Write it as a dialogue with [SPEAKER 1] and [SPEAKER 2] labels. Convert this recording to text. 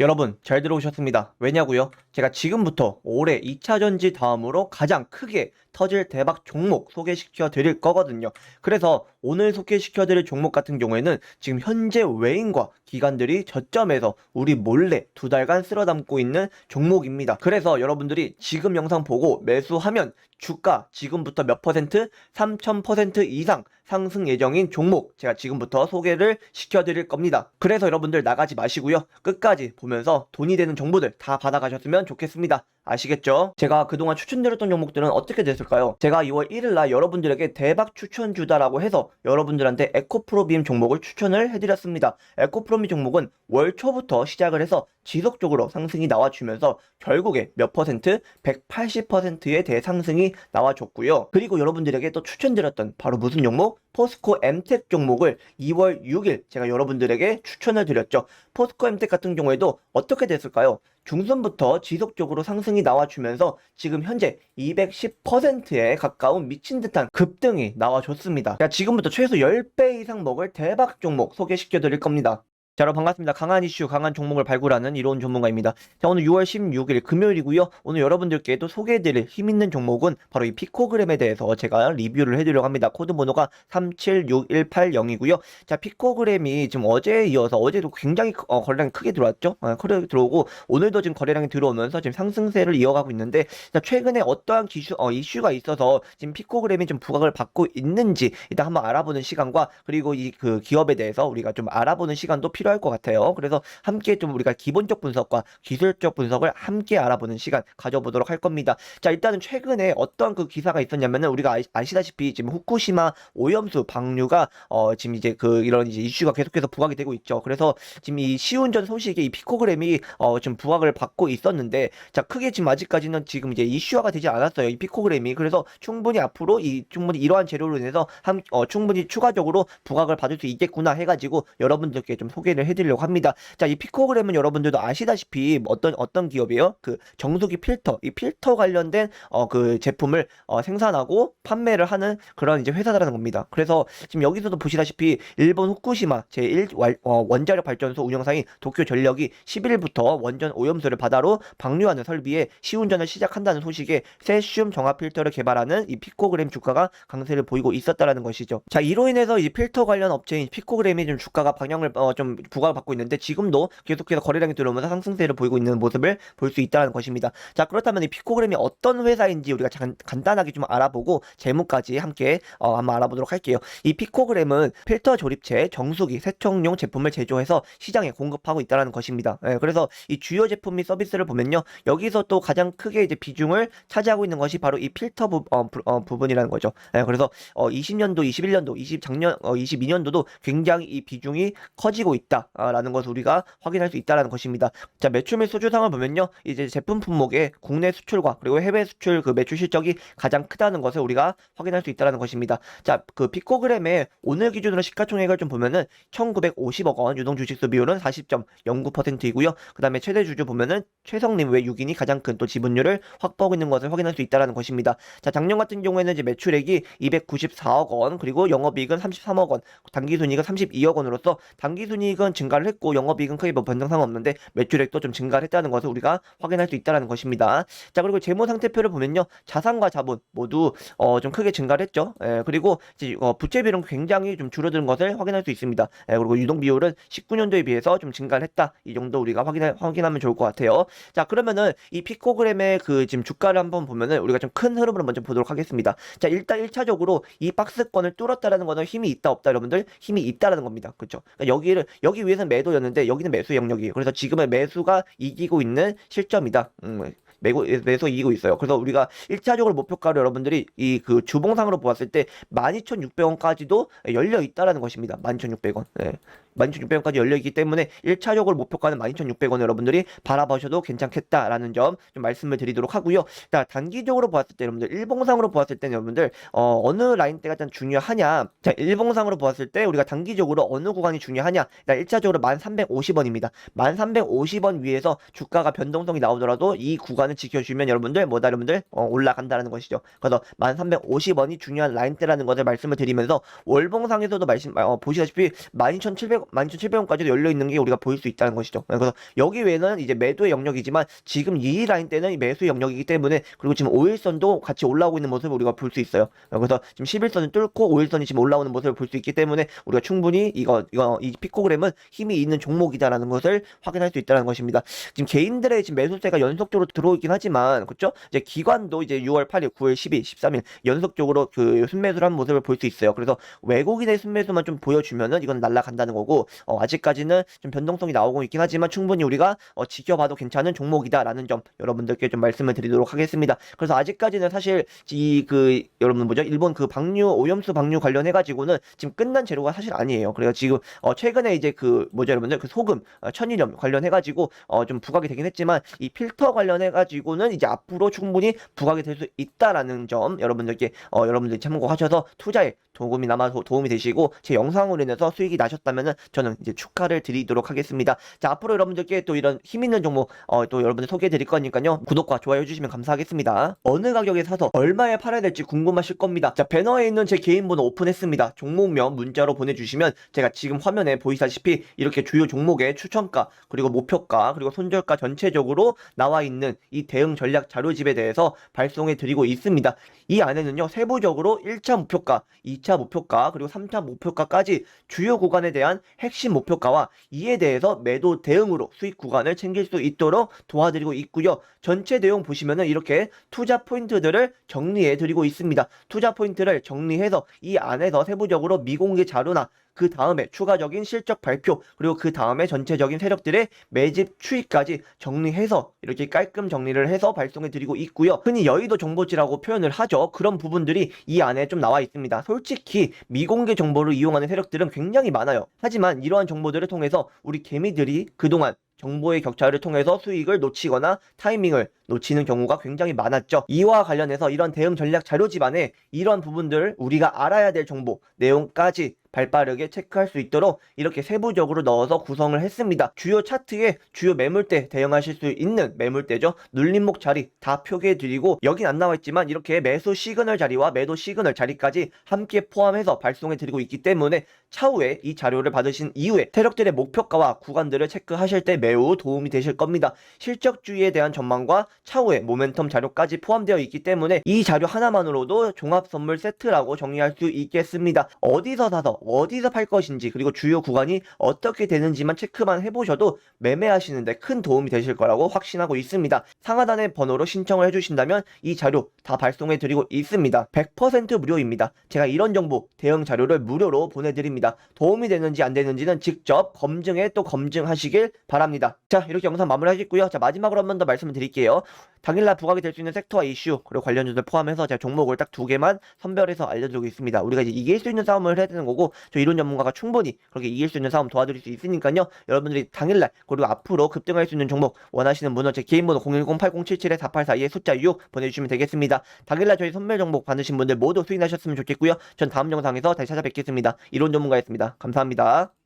[SPEAKER 1] 여러분 잘 들어오셨습니다. 왜냐고요? 제가 지금부터 올해 2차 전지 다음으로 가장 크게 터질 대박 종목 소개시켜 드릴 거거든요. 그래서 오늘 소개시켜 드릴 종목 같은 경우에는 지금 현재 외인과 기관들이 저점에서 우리 몰래 두 달간 쓸어 담고 있는 종목입니다. 그래서 여러분들이 지금 영상 보고 매수하면 주가 지금부터 몇 퍼센트? 3000% 이상 상승 예정인 종목 제가 지금부터 소개를 시켜드릴 겁니다. 그래서 여러분들 나가지 마시고요. 끝까지 보면서 돈이 되는 정보들 다 받아가셨으면 좋겠습니다. 아시겠죠? 제가 그동안 추천드렸던 종목들은 어떻게 됐을까요? 제가 2월 1일 날 여러분들에게 대박 추천주다라고 해서 여러분들한테 에코프로빔 종목을 추천을 해드렸습니다. 에코프로빔 종목은 월 초부터 시작을 해서 지속적으로 상승이 나와주면서 결국에 몇 퍼센트? 180%의 대상승이 나와줬고요. 그리고 여러분들에게 또 추천드렸던 바로 무슨 종목? 포스코 엠텍 종목을 2월 6일 제가 여러분들에게 추천을 드렸죠. 포스코 엠텍 같은 경우에도 어떻게 됐을까요? 중순부터 지속적으로 상승이 나와주면서 지금 현재 210%에 가까운 미친 듯한 급등이 나와줬습니다. 자, 지금부터 최소 10배 이상 먹을 대박 종목 소개시켜 드릴 겁니다. 자, 여러분 반갑습니다. 강한 이슈, 강한 종목을 발굴하는 이로운 전문가입니다. 자, 오늘 6월 16일 금요일이고요. 오늘 여러분들께 또 소개해드릴 힘 있는 종목은 바로 이 피코그램에 대해서 제가 리뷰를 해드리려고 합니다. 코드 번호가 376180이고요. 자, 피코그램이 지금 어제에 이어서 어제도 굉장히 크- 어, 거래량이 크게 들어왔죠. 어, 크게 들어오고 오늘도 지금 거래량이 들어오면서 지금 상승세를 이어가고 있는데 자, 최근에 어떠한 기슈, 어, 이슈가 있어서 지금 피코그램이 좀 부각을 받고 있는지 일단 한번 알아보는 시간과 그리고 이 그 기업에 대해서 우리가 좀 알아보는 시간도 필요 할 것 같아요. 그래서 함께 좀 우리가 기본적 분석과 기술적 분석을 함께 알아보는 시간 가져보도록 할 겁니다. 자, 일단은 최근에 어떤 그 기사가 있었냐면은 우리가 아시, 아시다시피 지금 후쿠시마 오염수 방류가 어 지금 이제 그 이런 이제 이슈가 계속해서 부각이 되고 있죠. 그래서 지금 이 시운전 소식에 이 피코그램이 어 지금 부각을 받고 있었는데 자, 크게 지금 아직까지는 지금 이제 이슈화가 되지 않았어요. 이 피코그램이 그래서 충분히 앞으로 이 충분히 이러한 재료로 인해서 함, 어, 충분히 추가적으로 부각을 받을 수 있겠구나 해가지고 여러분들께 좀 소개를 해드리려고 합니다. 자, 이 피코그램은 여러분들도 아시다시피 어떤 어떤 기업이에요? 그 정수기 필터, 이 필터 관련된 어 그 제품을 어, 생산하고 판매를 하는 그런 이제 회사라는 겁니다. 그래서 지금 여기서도 보시다시피 일본 후쿠시마 제1 어, 원자력 발전소 운영사인 도쿄 전력이 11일부터 원전 오염수를 바다로 방류하는 설비에 시운전을 시작한다는 소식에 세슘 정화 필터를 개발하는 이 피코그램 주가가 강세를 보이고 있었다라는 것이죠. 자, 이로 인해서 이 필터 관련 업체인 피코그램이 좀 주가가 방향을 어, 좀 부각을 받고 있는데 지금도 계속해서 거래량이 들어오면서 상승세를 보이고 있는 모습을 볼 수 있다는 것입니다. 자, 그렇다면 이 피코그램이 어떤 회사인지 우리가 간, 간단하게 좀 알아보고 재무까지 함께 어, 한번 알아보도록 할게요. 이 피코그램은 필터 조립체, 정수기, 세척용 제품을 제조해서 시장에 공급하고 있다는 것입니다. 예, 그래서 이 주요 제품 및 서비스를 보면요. 여기서 또 가장 크게 이제 비중을 차지하고 있는 것이 바로 이 필터 부, 어, 부, 어, 부분이라는 거죠. 예, 그래서 어, 20년도, 21년도, 20 작년, 어, 22년도도 굉장히 이 비중이 커지고 있다 라는 것을 우리가 확인할 수 있다라는 것입니다. 자, 매출 및 수주상을 보면요. 이제 제품 품목의 국내 수출과 그리고 해외 수출 그 매출 실적이 가장 크다는 것을 우리가 확인할 수 있다라는 것입니다. 자, 그 피코그램의 오늘 기준으로 시가총액을 좀 보면은 1950억 원, 유동 주식수 비율은 40.09%이고요. 그다음에 최대 주주 보면은 최성림 외 6인이 가장 큰 또 지분율을 확보하고 있는 것을 확인할 수 있다라는 것입니다. 자, 작년 같은 경우에는 이제 매출액이 294억 원, 그리고 영업이익은 33억 원, 당기순이익은 32억 원으로서 당기순이익 은 증가를 했고 영업이익은 크게 뭐 변동사항 없는데 매출액도 좀 증가를 했다는 것을 우리가 확인할 수 있다라는 것입니다. 자, 그리고 재무 상태표를 보면요. 자산과 자본 모두 어, 좀 크게 증가를 했죠. 예, 그리고 이제 어, 부채 비율은 굉장히 좀 줄어든 것을 확인할 수 있습니다. 예, 그리고 유동 비율은 19년도에 비해서 좀 증가를 했다. 이 정도 우리가 확인해, 확인하면 좋을 것 같아요. 자, 그러면은 이 피코그램의 그 지금 주가를 한번 보면은 우리가 좀 큰 흐름을 먼저 보도록 하겠습니다. 자, 일단 1차적으로 이 박스권을 뚫었다라는 거는 힘이 있다 없다 여러분들 힘이 있다라는 겁니다. 그렇죠? 그러니까 여기를 여기 위에서는 매도였는데 여기는 매수 영역이에요. 그래서 지금의 매수가 이기고 있는 실점이다. 음, 매고, 매수 이기고 있어요. 그래서 우리가 1차적으로 목표가를 여러분들이 이 그 주봉상으로 보았을 때 12,600원까지도 열려 있다라는 것입니다. 12,600원. 네. 12,600원까지 열려있기 때문에 1차적으로 목표가는 12,600원 여러분들이 바라보셔도 괜찮겠다라는 점 좀 말씀을 드리도록 하고요. 자, 단기적으로 보았을 때 여러분들 일봉상으로 보았을 때는 여러분들 어, 어느 라인대가 좀 중요하냐? 자, 일봉상으로 보았을 때 우리가 단기적으로 어느 구간이 중요하냐? 일단 1차적으로 1,350원입니다. 1,350원 위에서 주가가 변동성이 나오더라도 이 구간 은 구간을 지켜주면 여러분들 뭐다 여러분들 어, 올라간다라는 것이죠. 그래서 1350원이 중요한 라인대라는 것을 말씀을 드리면서 월봉상에서도 말씀 어, 보시다시피 12700 12700원까지도 열려 있는 게 우리가 보일 수 있다는 것이죠. 그래서 여기 외에는 이제 매도의 영역이지만 지금 이 라인대는 매수의 영역이기 때문에 그리고 지금 5일선도 같이 올라오고 있는 모습을 우리가 볼 수 있어요. 그래서 지금 11선을 뚫고 5일선이 지금 올라오는 모습을 볼 수 있기 때문에 우리가 충분히 이거 이거 이 피코그램은 힘이 있는 종목이다라는 것을 확인할 수 있다는 것입니다. 지금 개인들의 지금 매수세가 연속적으로 들어 오긴 하지만 그렇죠? 이제 기관도 이제 6월 8일, 9일, 10일, 13일 연속적으로 그 순매수를 한 모습을 볼 수 있어요. 그래서 외국인의 순매수만 좀 보여주면은 이건 날라간다는 거고 어, 아직까지는 좀 변동성이 나오고 있긴 하지만 충분히 우리가 어, 지켜봐도 괜찮은 종목이다라는 점 여러분들께 좀 말씀을 드리도록 하겠습니다. 그래서 아직까지는 사실 이 그 여러분 뭐죠? 일본 그 방류 오염수 방류 관련해 가지고는 지금 끝난 재료가 사실 아니에요. 그래서 지금 어, 최근에 이제 그 뭐죠 여러분들 그 소금 어, 천일염 관련해 가지고 어, 좀 부각이 되긴 했지만 이 필터 관련해 가지고 는 이제 앞으로 충분히 부각이 될 수 있다라는 점 여러분들께 어, 여러분들이 참고하셔서 투자에 도움이 남아 도- 도움이 되시고 제 영상으로 인해서 수익이 나셨다면은 저는 이제 축하를 드리도록 하겠습니다. 자 앞으로 여러분들께 또 이런 힘 있는 종목 어, 또 여러분들 소개해 드릴 거니까요 구독과 좋아요 해주시면 감사하겠습니다. 어느 가격에 사서 얼마에 팔아야 될지 궁금하실 겁니다. 자 배너에 있는 제 개인 번호 오픈했습니다. 종목명 문자로 보내주시면 제가 지금 화면에 보이시다시피 이렇게 주요 종목의 추천가 그리고 목표가 그리고 손절가 전체적으로 나와 있는 이 대응 전략 자료집에 대해서 발송해 드리고 있습니다. 이 안에는요 세부적으로 1차 목표가, 2차 목표가 그리고 3차 목표가까지 주요 구간에 대한 핵심 목표가와 이에 대해서 매도 대응으로 수익 구간을 챙길 수 있도록 도와드리고 있고요. 전체 내용 보시면은 이렇게 투자 포인트들을 정리해 드리고 있습니다. 투자 포인트를 정리해서 이 안에서 세부적으로 미공개 자료나 그 다음에 추가적인 실적 발표 그리고 그 다음에 전체적인 세력들의 매집 추이까지 정리해서 이렇게 깔끔 정리 를 해서 발송해 드리고 있고요. 흔히 여의도 정보지라고 표현을 하죠. 그런 부분들이 이 안에 좀 나와 있습니다. 솔직히 미공개 정보를 이용하는 세력들은 굉장히 많아요. 하지만 이러한 정보들을 통해서 우리 개미들이 그동안 정보의 격차를 통해서 수익을 놓치거나 타이밍을 놓치는 경우가 굉장히 많았죠. 이와 관련해서 이런 대응 전략 자료집 안에 이런 부분들 우리가 알아야 될 정보 내용까지 발빠르게 체크할 수 있도록 이렇게 세부적으로 넣어서 구성을 했습니다. 주요 차트에 주요 매물대 대응하실 수 있는 매물대죠. 눌림목 자리 다 표기해 드리고 여긴 안 나와 있지만 이렇게 매수 시그널 자리와 매도 시그널 자리까지 함께 포함해서 발송해 드리고 있기 때문에 차후에 이 자료를 받으신 이후에 세력들의 목표가와 구간들을 체크하실 때 매우 도움이 되실 겁니다. 실적주의에 대한 전망과 차후에 모멘텀 자료까지 포함되어 있기 때문에 이 자료 하나만으로도 종합 선물 세트라고 정리할 수 있겠습니다. 어디서 사서 어디서 팔 것인지 그리고 주요 구간이 어떻게 되는지만 체크만 해보셔도 매매하시는데 큰 도움이 되실 거라고 확신하고 있습니다. 상하단의 번호로 신청을 해주신다면 이 자료 다 발송해 드리고 있습니다. 100% 무료입니다. 제가 이런 정보 대응 자료를 무료로 보내드립니다. 도움이 되는지 안 되는지는 직접 검증해 또 검증하시길 바랍니다. 자 이렇게 영상 마무리 하겠고요. 자 마지막으로 한 번 더 말씀을 드릴게요. 당일날 부각이 될 수 있는 섹터와 이슈 그리고 관련주들 포함해서 제가 종목을 딱 두 개만 선별해서 알려드리고 있습니다. 우리가 이제 이길 수 있는 싸움을 해야 되는 거고 저 이론 전문가가 충분히 그렇게 이길 수 있는 싸움 도와드릴 수 있으니까요. 여러분들이 당일날 그리고 앞으로 급등할 수 있는 종목 원하시는 분은 제 개인 번호 010-8077-4842에 숫자 6 보내주시면 되겠습니다. 당일날 저희 선별 정보 받으신 분들 모두 수익나셨으면 좋겠고요. 전 다음 영상에서 다시 찾아뵙겠습니다. 이론 전문가였습니다. 감사합니다.